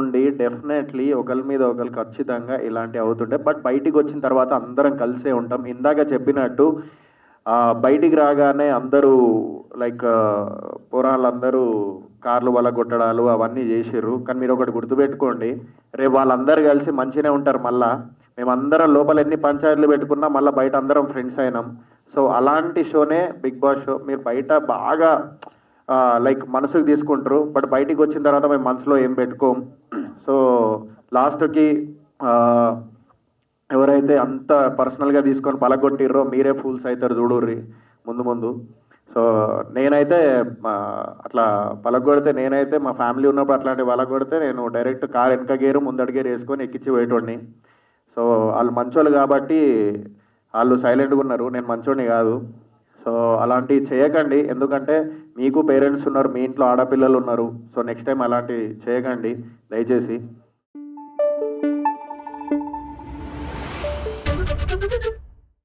ఉండి డెఫినెట్లీ ఒకరి మీద ఒకరు ఖచ్చితంగా ఇలాంటివి అవుతుంటాయి. బట్ బయటికి వచ్చిన తర్వాత అందరం కలిసే ఉంటాం. ఇందాక చెప్పినట్టు బయటికి రాగానే అందరూ లైక్ పురాళ్ళందరూ కార్లు వల్ల కొట్టడాలు అవన్నీ చేసిర్రు. కానీ మీరు ఒకటి గుర్తుపెట్టుకోండి రేపు వాళ్ళందరూ కలిసి మంచిగానే ఉంటారు మళ్ళా. మేమందరం లోపల ఎన్ని పంచాయతీలు పెట్టుకున్నా మళ్ళీ బయట అందరం ఫ్రెండ్స్ అయినాం. సో అలాంటి షోనే బిగ్ బాస్ షో. మీరు బయట బాగా లైక్ మనసుకు తీసుకుంటారు. బట్ బయటికి వచ్చిన తర్వాత మేము మనసులో ఏం పెట్టుకోం? సో లాస్ట్కి ఎవరైతే అంత పర్సనల్గా తీసుకొని పలగొట్టిర్రో మీరే ఫూల్స్ అవుతారు చూడుర్రి ముందు ముందు. సో నేనైతే అట్లా పలగొడితే నేనైతే మా ఫ్యామిలీ ఉన్నప్పుడు అట్లాంటి పలగొడితే నేను డైరెక్ట్ కార్ వెనక గేరు ముందడి గేరు వేసుకొని ఎక్కించి పోయేటోడిని. సో వాళ్ళు మంచోళ్ళు కాబట్టి వాళ్ళు సైలెంట్గా ఉన్నారు. నేను మంచోడిని కాదు. సో అలాంటివి చేయకండి. ఎందుకంటే మీకు పేరెంట్స్ ఉన్నారు మీ ఇంట్లో ఆడపిల్లలు ఉన్నారు. సో నెక్స్ట్ టైం అలాంటివి చేయకండి. దయచేసి.